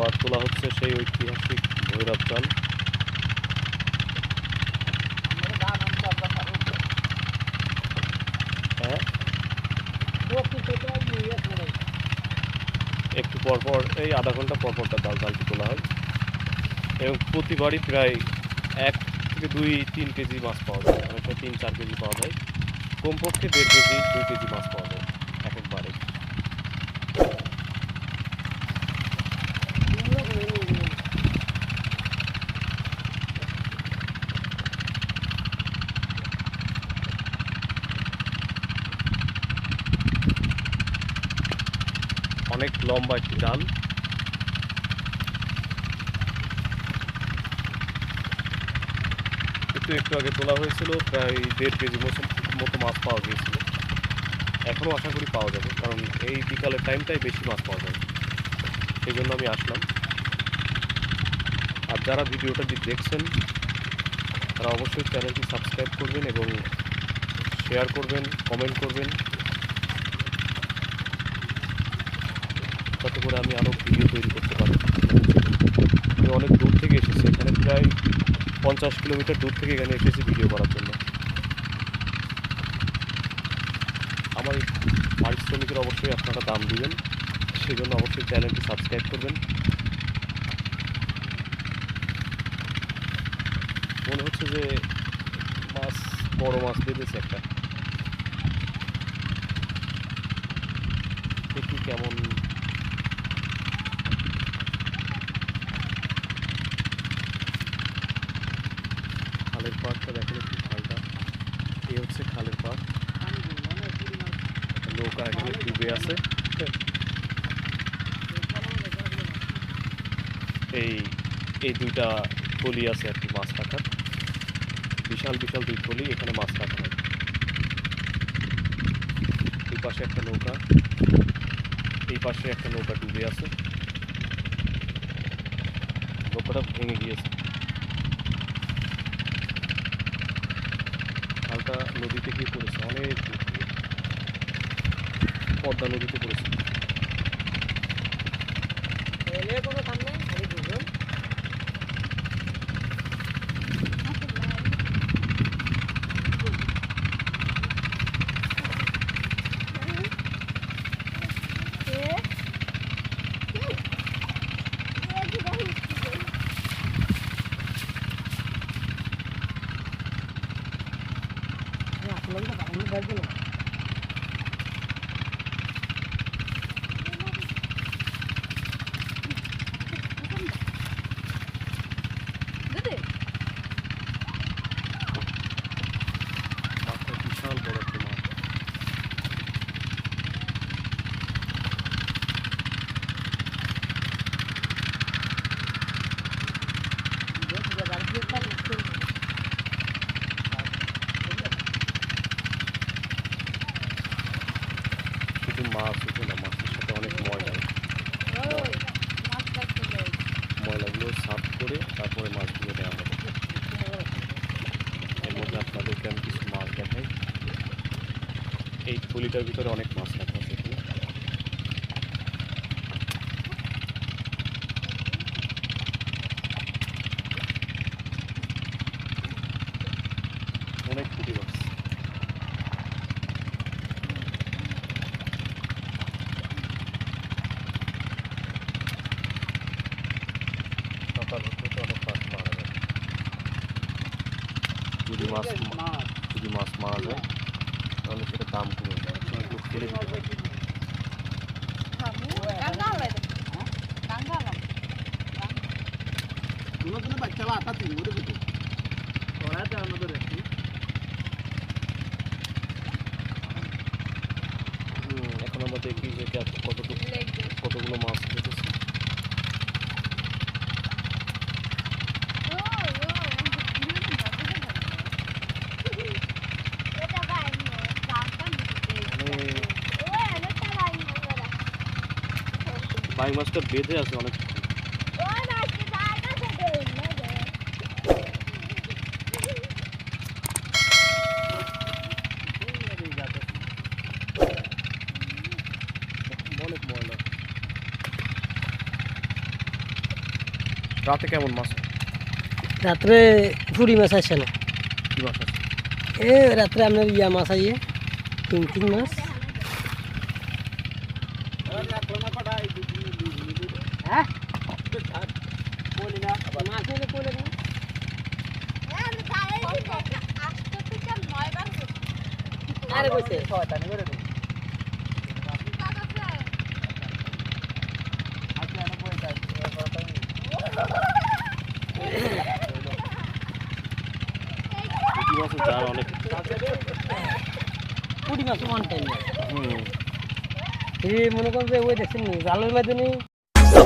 আবার তোলা হচ্ছে সেই ঐতিহাসিক ভৈরব চাল। হ্যাঁ। একটু পরপর এই আধা ঘণ্টা পরপরটা জাল জালটি তোলা হয়। এবং প্রতিবারই প্রায় এক থেকে দুই, তিন কেজি মাছ পাওয়া যায়। অনেকটা তিন, চার কেজি পাওয়া যায়। কমপক্ষে দেড় কেজি, দুই কেজি মাছ পাওয়া যায় এক একবারে অনেক লম্বা একটি জাল একটু একটু আগে তোলা হয়েছিল, প্রায় দেড় কেজি মতো মতো মাছ পাওয়া গিয়েছিল। এখনও আশা করি পাওয়া যাবে, কারণ এই বিকালের টাইমটাই বেশি মাছ পাওয়া যায়। সেই জন্য আমি আসলাম। আর যারা ভিডিওটা দেখছেন, তারা অবশ্যই চ্যানেলটি সাবস্ক্রাইব করবেন এবং শেয়ার করবেন, কমেন্ট করবেন। যাতে করে আমি আরও ভিডিও তৈরি করতে পারি আমি অনেক দূর থেকে এসেছি, এখানে প্রায় পঞ্চাশ কিলোমিটার দূর থেকে এখানে এসেছি ভিডিও করার জন্য। আমার পারিশ্রমিকের অবশ্যই আপনারা দাম দিবেন সেই জন্য অবশ্যই চ্যানেলটি সাবস্ক্রাইব করবেন। মনে হচ্ছে যে মাছ, বড় মাছ বেঁধেছে একটা। কেমন খালের পাড়টা দেখেন একটু খালটা। এই হচ্ছে খালের পাড়। নৌকা এখানে ডুবে আছে। এই এই দুইটা থলি আছে আর কি, মাছ রাখার। বিশাল বিশাল দুই থলি এখানে মাছ রাখা হয়। এই পাশে একটা নৌকা। এই পাশে একটা নৌকা ডুবে আছে। নৌকাটা ভেঙে গিয়েছে। খালটা নদীতে গিয়ে পড়েছে অনেক পদ্মা নদীতে পড়েছে। মাছটা মাছ উঠে না মাছের সাথে অনেক ময়লা ময়লাগুলো সাফ করে তারপরে মাছগুলো দেওয়া হবে এর মধ্যে আপনাদেরকে আমি কিছু মাছ দেখাই এই থলিটার ভিতরে অনেক মাছ রাখা আছে অনেক পুঁটি হতে হতে অনেক মাছ মারা যায় যদি মাছ যদি মাছ মারা যায় তাহলে সেটা দাম কমে যায় ফেলে দিতে এখন আমরা দেখি যে কতটুকু কতগুলো মাছ বাই মাছটা বেঁধে আছে অনেক অনেক ময়লা রাতে কেমন মাছ হয়? রাত্রে ফুড়ি মাছ আসে না কি মাছ আছে এ রাত্রে আপনার ইয়া মাছ আইয়ে তিন তিন মাছ হ্যাঁ? মাছ হলে বলে দিন আরে বসে। পুঁটি মাছের জাল অনেক মাছ ওয়ান টাইম হুম। এই মনে করেন যে ওই দেখছেন জালের মাধ্যমে